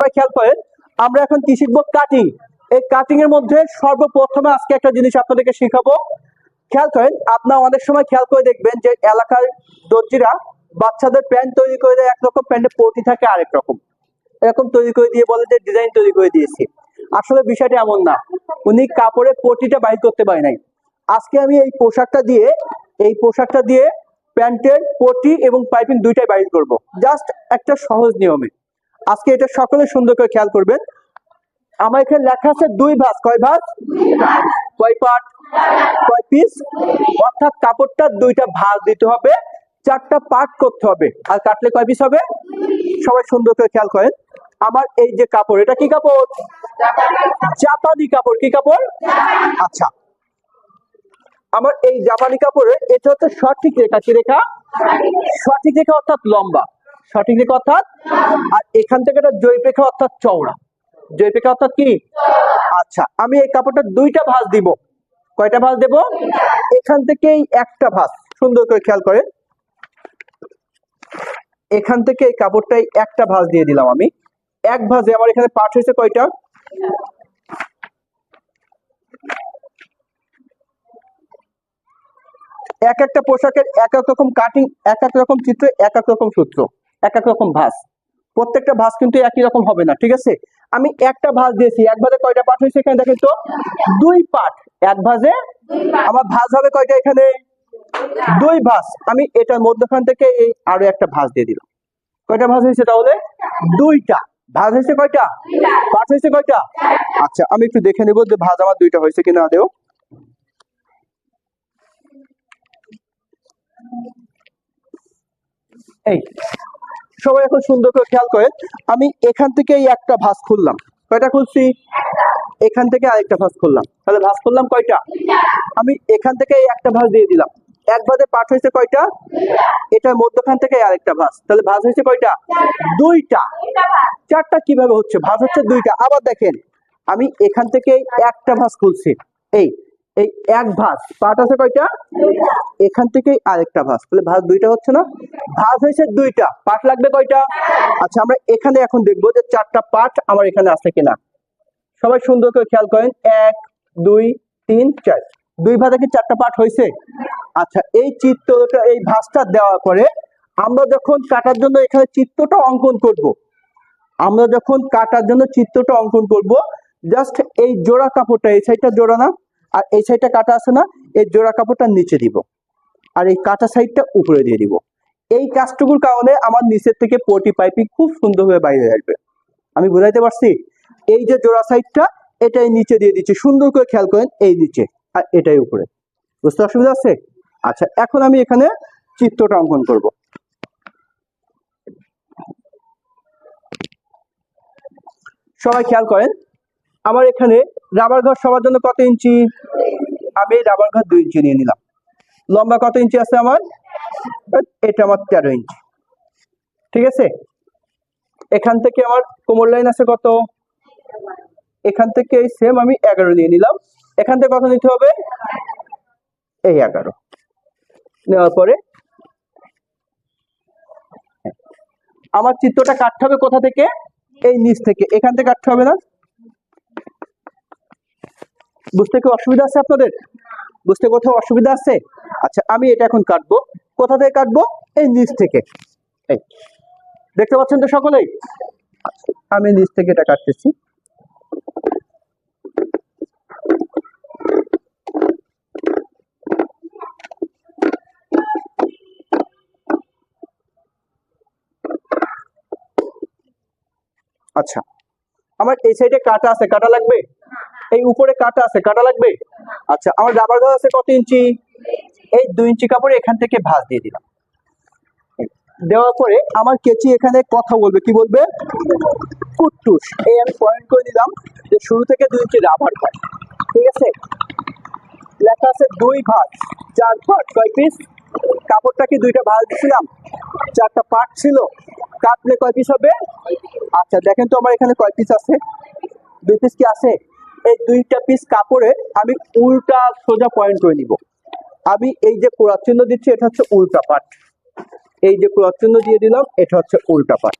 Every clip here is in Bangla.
আপনারা খেয়াল করেন, আমরা এখন কি শিখব? কাটিং এই কাটিং এর মধ্যে সর্বপ্রথমে আজকে একটা জিনিস আপনাদেরকে শেখাবো। খেয়াল করেন, আপনারা অনেক সময় খেয়াল করে দেখবেন যে এলাকার দর্জিরা বাচ্চাদের প্যান্ট তৈরি করে দেয়, একরকম প্যান্টের পটি থাকে আরেক রকম। এরকম তৈরি করে দিয়ে বলে যে ডিজাইন তৈরি করে দিয়েছি। আসলে বিষয়টা এমন না, উনি কাপড়ের পটিটা বাইর করতে পারে নাই। আজকে আমি এই পোশাকটা দিয়ে, এই পোশাকটা দিয়ে প্যান্টের পটি এবং পাইপিং দুইটাই বাইর করব। জাস্ট একটা সহজ নিয়মে। আজকে এটা সকলে সুন্দর করে খেয়াল করবেন। আমার এখানে লেখা আছে দুই ভাঁজ। কয় ভাঁজ? কয় পার্ট কয় পিস? অর্থাৎ কাপড়টা দুইটা ভাঁজ দিতে হবে, চারটা পার্ট করতে হবে। আর কাটলে কয় পিস হবে? সবাই সুন্দর করে খেয়াল করেন। আমার এই যে কাপড়, এটা কি কাপড়? জাপানি কাপড়। কি কাপড়? আচ্ছা। আমার এই জাপানি কাপড়ে এটা হচ্ছে সঠিক রেখা। কি রেখা? সঠিক রেখা অর্থাৎ লম্বা। সঠিক রেখা অর্থাৎ আর এখান থেকে একটা জৈব রেখা অর্থাৎ চওড়া। জৈব রেখা অর্থাৎ কি? আচ্ছা আমি এই কাপড়টা দুইটা ভাঁজ দিব। কয়টা ভাঁজ দেব? এখান থেকেই একটা ভাঁজ। সুন্দর করে খেয়াল করেন। এখান থেকে এই কাপড়টাই একটা ভাঁজ দিয়ে দিলাম আমি। এক ভাঁজে আমার এখানে পাঠ হয়েছে কয়টা? এক একটা পোশাকের এক এক রকম কাটিং এক এক রকম চিত্র, এক এক রকম সূত্র। এক এক রকম ভাঁজ। প্রত্যেকটা ভাঁজ কিন্তু একই রকম হবে না ঠিক আছে? আমি একটা ভাঁজ দিয়েছি এক ভাজে কয়টা পাঠ হয়েছে এখানে দেখেন তো? দুই পাঠ এক ভাঁজে? আমার ভাঁজ হবে কয়টা এখানে? দুই ভাঁজ। আমি এটার মধ্যখান থেকে এই আরও একটা ভাঁজ দিয়ে দিলাম। কয়টা ভাঁজ হয়েছে তাহলে? দুইটা। ভাঁজ হয়েছে কয়টা? পাঠ হয়েছে কয়টা? আচ্ছা আমি একটু দেখে নেব যে ভাঁজ আমার দুইটা হয়েছে কিনা দেও এই সবাই এখন সুন্দর করে খেয়াল করেন, আমি এখান থেকে এই একটা ভাঁজ খুললাম। কয়টা খুলছি? এখান থেকে আরেকটা ভাঁজ খুললাম। তাহলে ভাঁজ খুললাম কয়টা? আমি এখান থেকে এই একটা ভাঁজ দিয়ে দিলাম। এক ভাঁজে পাঠ হয়েছে কয়টা? এটার মধ্যখান থেকে আরেকটা ভাঁজ। তাহলে ভাঁজ হয়েছে কয়টা? দুইটা। চারটা কীভাবে হচ্ছে? ভাঁজ হচ্ছে দুইটা। আবার দেখেন, আমি এখান থেকে একটা ভাঁজ খুলছি। এই এই এক ভাঁজ। পাঠ আছে কয়টা? এখান থেকে আরেকটা ভাঁজ। তাহলে ভাঁজ দুইটা হচ্ছে না? ভাঁজ হয়েছে দুইটা। পাঠ লাগবে কয়টা? আচ্ছা আমরা এখানে এখন দেখব যে চারটা পাঠ আমার এখানে আছে কিনা। সবাই সুন্দর করে খেয়াল করেন। এক দুই তিন চার। দুই ভাঁজে কি চারটা পাঠ হয়েছে? আচ্ছা এই চিত্রটা এই ভাঁজটা দেওয়ার পরে আমরা যখন কাটার জন্য এখানে চিত্রটা অঙ্কন করব। আমরা যখন কাটার জন্য চিত্রটা অঙ্কন করব জাস্ট এই জোড়া কাপড়টা এই সাইডটা জোড়া না? আর এই সাইডটা কাটা আছে না, এই জোড়া কাপড়টা নিচে দিব। আর এই কাটা সাইডটা উপরে দিয়ে দিব। এই কাজটুকুর কারণে আমার নিচের থেকে পটি পাইপিং খুব সুন্দরভাবে বাইরে আসবে। আমি বুঝাইতে পারছি? এই যে জোড়া সাইডটা এটাই নিচে দিয়ে দিচ্ছি। সুন্দর করে খেয়াল করেন, এই নিচে আর এটাই উপরে। বুঝতে অসুবিধা আছে? আচ্ছা এখন আমি এখানে চিত্রটা অঙ্কন করব। সবাই খেয়াল করেন আমার এখানে রাবার ঘর সবার জন্য কত ইঞ্চি? আমি রাবার ঘর দুই ইঞ্চি নিয়ে নিলাম। লম্বা কত ইঞ্চি আছে আমার? এটা আমার তেরো ইঞ্চি। ঠিক আছে? এখান থেকে আমার কোমর লাইন আছে কত? এখান থেকে এই সেম আমি এগারো নিয়ে নিলাম। এখান থেকে কত নিতে হবে? এই এগারো। নেওয়ার পরে আমার চিত্রটা কাটতে হবে কোথা থেকে? এই নিচ থেকে। এখান থেকে কাটতে হবে না? বুঝতে কি অসুবিধা আছে আপনাদের? বুঝতে কোথাও অসুবিধা আছে? আচ্ছা আমি এটা এখন কাটবো। কোথা থেকে কাটবো? এই নিচ থেকে। এই। দেখতে পাচ্ছেন তো সকলেই? আমি নিচ থেকে এটা কাটতেছি। আচ্ছা। আমার এই সাইডে কাটা আছে। কাটা লাগবে এই উপরে কাটা আছে, কাটা লাগবে? আচ্ছা আমার রাবার ঘর আছে কত ইঞ্চি? এই দুই ইঞ্চি কাপড়ে এখান থেকে ভাঁজ দিয়ে দিলাম। দেওয়ার পরে আমার কেচি এখানে কথা বলবে, কি বলবে? কুট্টুস। এই আমি পয়েন্ট করে দিলাম যে শুরু থেকে দুই ইঞ্চি রাবার হয়। ঠিক আছে? লেখা আছে দুই ভাঁজ, চার ভাঁজ, কয় পিস কাপড়টা কি দুইটা ভাঁজ দিছিলাম, চারটা পার্ট ছিল। কাটলে কয় পিস হবে? আচ্ছা দেখেন তো আমার এখানে কয় পিস আছে? দুই পিস কি আছে? এই দুইটা পিস কাপড়ে আমি উল্টা সোজা পয়েন্ট করে নিব। আমি এই যে কোড়ার চিহ্ন দিচ্ছি, এটা হচ্ছে উল্টা পাট এই যে কোড়ার চিহ্ন দিয়ে দিলাম, এটা হচ্ছে উল্টা পাট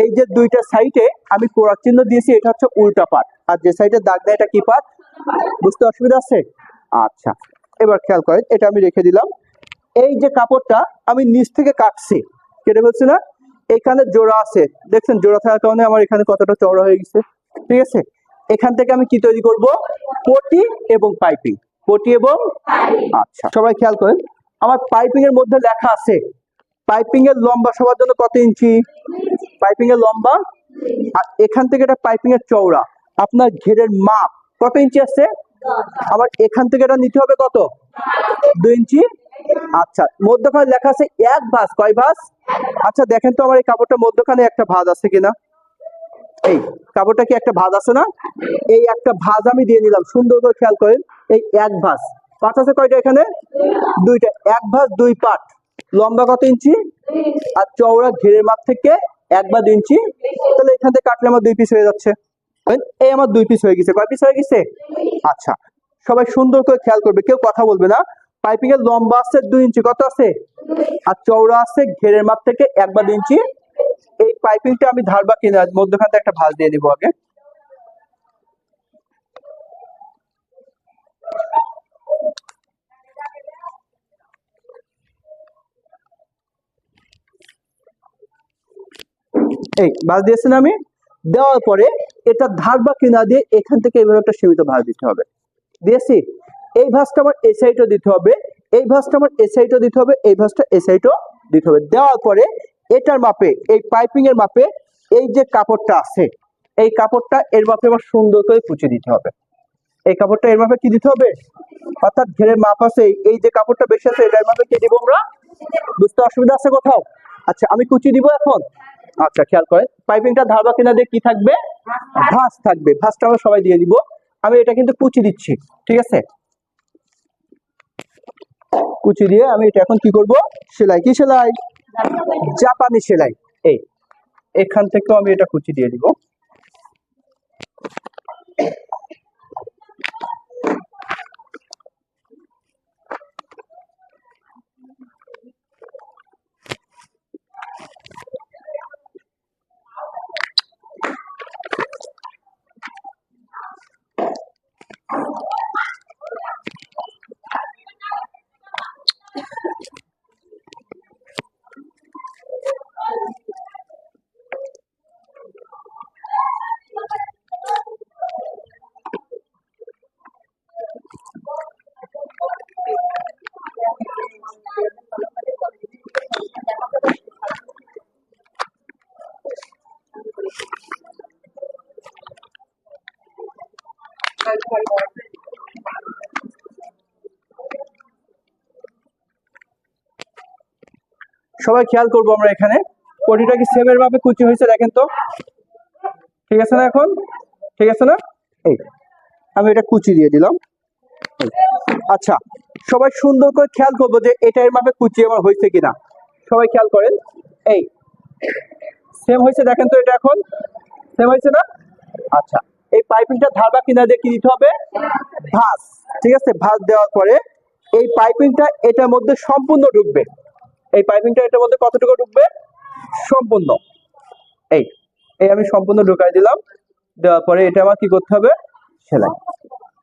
এই যে দুইটা সাইডে আমি কোড়ার চিহ্ন দিয়েছি, এটা হচ্ছে উল্টা পাট আর যে সাইডে দাগ দেয়, এটা কি পাট বুঝতে অসুবিধা আছে? আচ্ছা এবার খেয়াল করেন, এটা আমি রেখে দিলাম। এই যে কাপড়টা আমি নিচ থেকে কাটছি, কেটে বলছি না, এখানে জোড়া আছে। দেখছেন, জোড়া থাকার কারণে আমার এখানে কতটা চওড়া হয়ে গেছে। ঠিক আছে? এখান থেকে আমি কি তৈরি করব? পটি এবং পাইপিং। পটি এবং আচ্ছা সবাই খেয়াল করেন। আমার পাইপিং এর মধ্যে লেখা আছে পাইপিং এর লম্বা সবার জন্য কত ইঞ্চি? পাইপিং এর লম্বা? আর এখান থেকে এটা পাইপিং এর চওড়া। আপনার ঘেরের মাপ কত ইঞ্চি আছে? আবার এখান থেকে এটা নিতে হবে কত? দুই ইঞ্চি। আচ্ছা মধ্যখানে লেখা আছে এক ভাঁজ। কয় ভাঁজ? আচ্ছা দেখেন তো আমার এই কাপড়টা মধ্যখানে একটা ভাঁজ আছে কিনা। এই কাপড়টা কি একটা ভাঁজ আছে না? এই একটা ভাঁজ আমি দিয়ে নিলাম। সুন্দর করে খেয়াল করেন, এই এক ভাঁজ। পাট আছে কয়টা এখানে? দুইটা। এক ভাঁজ, দুই পাট। লম্বা কত ইঞ্চি? আর চওড়া ঘেরের মাপ থেকে এক বা দুই ইঞ্চি। তাহলে এখান থেকে কাটলে আমার দুই পিস হয়ে যাচ্ছে। এই আমার দুই পিস হয়ে গেছে। কয় পিস হয়ে গেছে? আচ্ছা। সবাই সুন্দর করে খেয়াল করবে, কেউ কথা বলবে না। পাইপিং এর লম্বা আছে দুই ইঞ্চি। কত আছে? আর চওড়া আছে ঘেরের মাপ থেকে এক বা দুই ইঞ্চি। এই পাইপিংটা আমি ধার বা কিনে মধ্যখান একটা ভাঁজ দিয়ে দিব আগে। এই ভাঁজ দিয়েছি না আমি। দেওয়ার পরে এটা ধার বা কিনা দিয়ে এখান থেকে এইভাবে একটা সীমিত ভাঁজ দিতে হবে। দিয়েছি? এই ভাঁজটা আমার এ সাইডও দিতে হবে। এই ভাঁজটা আমার এ সাইডও দিতে হবে। এই ভাঁজটা এ সাইডও দিতে হবে। দেওয়ার পরে এটার মাপে, এই পাইপিং এর মাপে এই যে কাপড়টা আছে, এই কাপড়টা এর মাপে আমার সুন্দর করে কুচি দিতে হবে। এই কাপড়টা এর মাপে কি দিতে হবে? অর্থাৎ ঘেরের মাপ আছে, এই যে কাপড়টা বেশি আছে, এটার মাপে কি দিব আমরা? বুঝতে অসুবিধা আছে কোথাও? আচ্ছা আমি কুচি দিব এখন? আচ্ছা খেয়াল করেন পাইপিংটা ধারবা কিনা দিয়ে কি থাকবে? ভাঁজ থাকবে, ভাঁজটা আমরা সবাই দিয়ে দিব। আমি এটা কিন্তু কুচি দিচ্ছি, ঠিক আছে? কুচি দিয়ে আমি এটা এখন কি করব? সেলাই কি সেলাই? জাপানি সেলাই। এই এখান থেকেও আমি এটা কুচি দিয়ে দিব। সবাই খেয়াল করব আমরা এখানে। পটিটা কি সেমের মাপে কুচি হয়েছে দেখেন তো? ঠিক আছে না এখন? ঠিক আছে না? এই, আমি এটা কুচি দিয়ে দিলাম। আচ্ছা সবাই সুন্দর করে খেয়াল করব যে এটা এর মাপে কুচি আমার হয়েছে কিনা। সবাই খেয়াল করেন। এই সেম হয়েছে দেখেন তো এটা এখন? সেম হয়েছে না? আচ্ছা এই পাইপিংটা ধারবা কিনা দিয়ে কি দিতে হবে। ভাস ঠিক আছে? ভাঁজ দেওয়ার পরে এই পাইপিংটা এটার মধ্যে সম্পূর্ণ ঢুকবে। এই পাইপিংটা এটার মধ্যে কতটুকু ঢুকবে? সম্পূর্ণ। এই এই আমি সম্পূর্ণ ঢুকাই দিলাম। দেওয়ার পরে এটা আমার কি করতে হবে? সেলাই।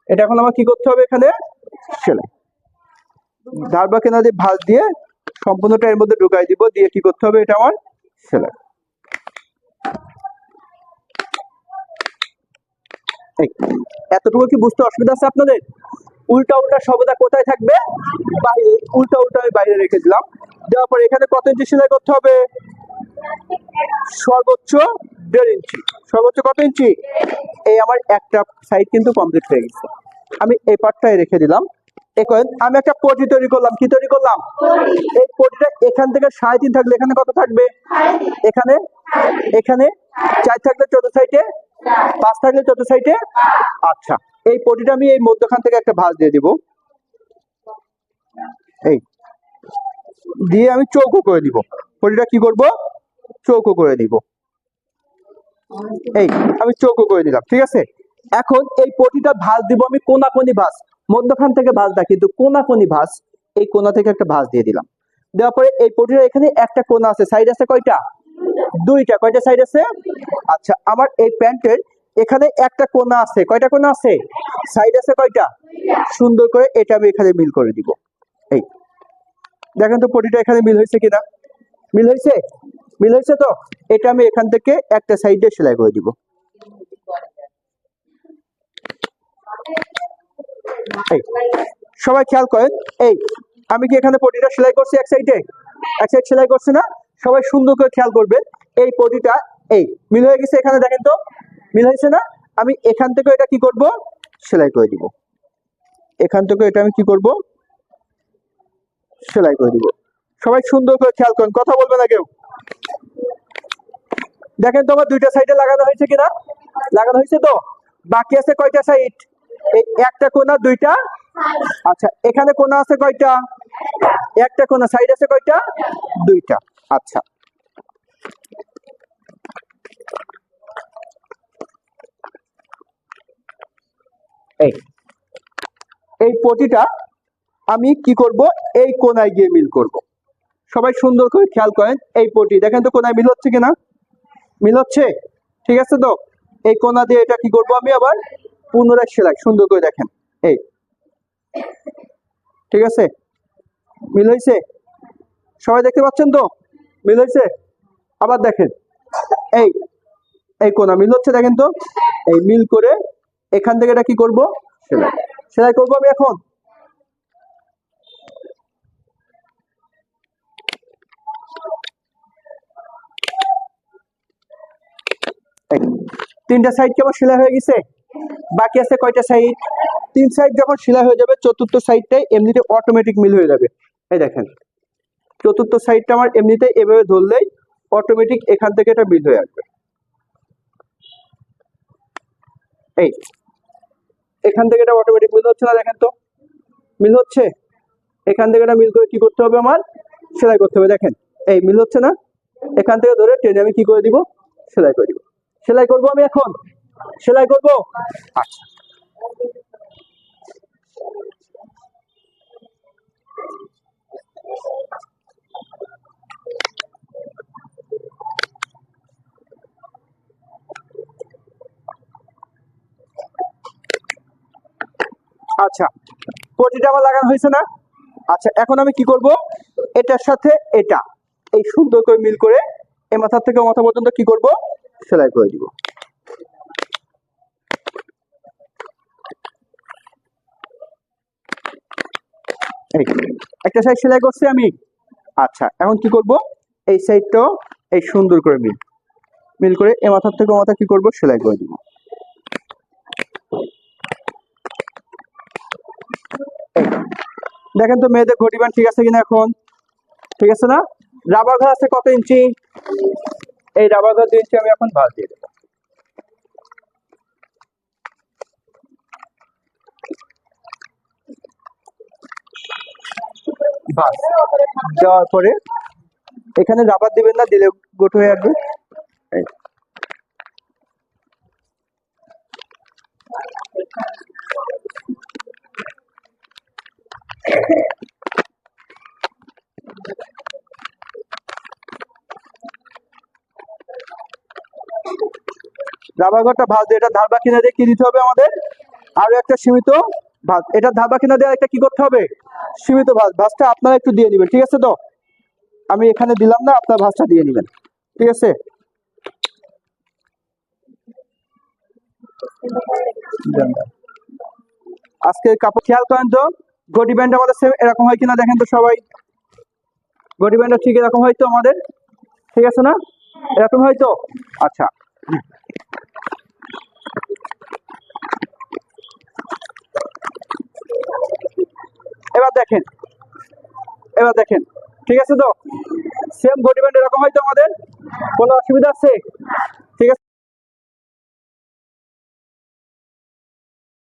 এটা এখন আমার কি করতে হবে এখানে? সেলাই। ধারবা কেনা দিয়ে ভাঁজ দিয়ে সম্পূর্ণটা এর মধ্যে ঢুকাই দিব। দিয়ে কি করতে হবে? এটা আমার সেলাই। এতটুকু কি বুঝতে অসুবিধা আছে আপনাদের? উল্টা উল্টা সবদা কোথায় থাকবে? বাইরে উল্টা উল্টা আমি বাইরে রেখে দিলাম। দেওয়ার পরে এখানে কত ইঞ্চি সেলাই করতে হবে? সর্বোচ্চ দেড় ইঞ্চি। সর্বোচ্চ কত ইঞ্চি? এই আমার একটা সাইড কিন্তু কমপ্লিট হয়ে গেছে। আমি এই পার্টটাই রেখে দিলাম। এখন আমি একটা পটি তৈরি করলাম। কি তৈরি করলাম? এই পটিটা এখান থেকে সাড়ে তিন থাকলে এখানে কত থাকবে? এখানে? এখানে? চার থাকলে চতুর্থ সাইডে? পাঁচ থাকলে চতুর্থ সাইডে? আচ্ছা। এই পটিটা আমি এই মধ্যখান থেকে একটা ভাঁজ দিয়ে দিব। এই। দিয়ে আমি চৌকো করে দিব। পটিটা কি করব? চৌকো করে দিব। এই, আমি চৌকো করে দিলাম ঠিক আছে? এখন এই পটিটা ভাঁজ দিব আমি কোনাকোনি ভাঁজ। মধ্যখান থেকে ভাঁজ না কিন্তু কোনাকোনি ভাঁজ, এই কোনা থেকে একটা ভাঁজ দিয়ে দিলাম। দেওয়ার পরে এই পটিটা এখানে একটা কোনা আছে। সাইড আছে কয়টা? দুইটা। কয়টা সাইড আছে? আচ্ছা আমার এই প্যান্টের এখানে একটা কোনা আছে। কয়টা কোনা আছে? সাইড আছে কয়টা? সুন্দর করে এটা আমি এখানে মিল করে দিব। এই দেখেন তো পটিটা এখানে মিল হয়েছে কিনা? মিল হয়েছে? মিল হয়েছে তো? এটা আমি এখান থেকে একটা সাইডে সেলাই করে দিব। এই, সবাই খেয়াল করেন, এই, আমি কি এখানে পটিটা সেলাই করছি এক সাইডে? এক সাইড সেলাই করছি না? সবাই সুন্দর করে খেয়াল করবেন, এই পটিটা, এই, মিল হয়ে গেছে এখানে দেখেন তো? মিল হয়েছে না? আমি এখান থেকে এটা কি করব? সেলাই করে দিব। এখান থেকে এটা আমি কি করব? সেলাই করে দিব। সবাই সুন্দর করে খেয়াল করেন, কথা বলবে না কেউ। দেখেন তো আমার দুইটা সাইডে লাগানো হয়েছে কিনা? লাগানো হয়েছে তো? বাকি আছে কয়টা সাইড একটা কোনা, দুইটা? আচ্ছা এখানে কোনা আছে কয়টা? একটা কোনা সাইড আছে কয়টা? দুইটা। আচ্ছা। এই এই পটিটা আমি কি করব? এই কোনায় গিয়ে মিল করব। সবাই সুন্দর করে খেয়াল করেন এই পটি। দেখেন তো কোনায় মিল হচ্ছে কিনা মিল হচ্ছে? ঠিক আছে তো? এই কোনা দিয়ে এটা কি করব আমি আবার? পুনরায় সেলাই, সুন্দর করে দেখেন। এই। ঠিক আছে? মিল হয়েছে সবাই দেখতে পাচ্ছেন তো? মিল হয়েছে আবার দেখেন। এই এই কোনা মিল হচ্ছে দেখেন তো? এই মিল করে এখান থেকে এটা কি করব? সেলাই। সেলাই করব আমি এখন। তিনটা সাইড কেমন সেলাই হয়ে গেছে। বাকি আছে কয়টা সাইড তিন সাইড যখন সেলাই হয়ে যাবে, চতুর্থ সাইডটাই এমনিতে অটোমেটিক মিল হয়ে যাবে। এই দেখেন, চতুর্থ সাইডটা আমার এমনিতে এভাবে ধরলেই অটোমেটিক এখান থেকে এটা মিল হয়ে আসবে। এই, এখান থেকে এটা অটোমেটিক মিল হচ্ছে না দেখেন তো? মিল হচ্ছে? এখান থেকে এটা মিল করে কি করতে হবে আমার? সেলাই করতে হবে। দেখেন, এই মিল হচ্ছে না? এখান থেকে ধরে টেনে আমি কি করে দিব? সেলাই করে দিব। সেলাই করব আমি এখন। সেলাই করব? আচ্ছা। আচ্ছা। পটিটা আমার লাগানো হয়েছে না? আচ্ছা এখন আমি কি করব? এটার সাথে এটা। এই সুন্দর করে মিল করে এ মাথা থেকে মাথা পর্যন্ত কি করব? সেলাই করে দিব। একটা সাইড সেলাই করছি আমি। আচ্ছা এখন কি করব? এই সাইডটাও এই সুন্দর করে মিল মিল করে এ মাথার থেকে মাথা কি করব? সেলাই করে দিব। দেখেন তো মেয়েদের ঘটি বান ঠিক আছে কিনা এখন? ঠিক আছে না? রাবার ঘর আছে কত ইঞ্চি? এই রাবার ঘর দুই আমি এখন ভাঁজ দিয়ে দেবো। দেওয়ার পরে এখানে রাবার দিবেন না, দিলে গোট হয়ে আসবে। এই। রাবার ঘরটা ভাঁজ এটা ধারবা কিনা দিয়ে কি দিতে হবে আমাদের? আরও একটা সীমিত ভাঁজ। এটা ধারবা কিনা দিয়ে একটা কি করতে হবে? সীমিত ভাঁজ। ভাঁজটা আপনারা একটু দিয়ে দিবেন ঠিক আছে তো? আমি এখানে দিলাম না, আপনার ভাঁজটা দিয়ে নেবেন, ঠিক আছে। আজকে কাপড় খেয়াল করেন তো গডি ব্যান্ড আমাদের সেম এরকম হয় কিনা দেখেন তো সবাই। গডি ব্যান্ডটা ঠিক এরকম হয় তো আমাদের, ঠিক আছে না? এরকম হয় তো? আচ্ছা। এবার দেখেন। এবার দেখেন। ঠিক আছে তো? সেম ঘটিবেন এরকম হয়তো আমাদের? কোনো অসুবিধা আছে? ঠিক আছে?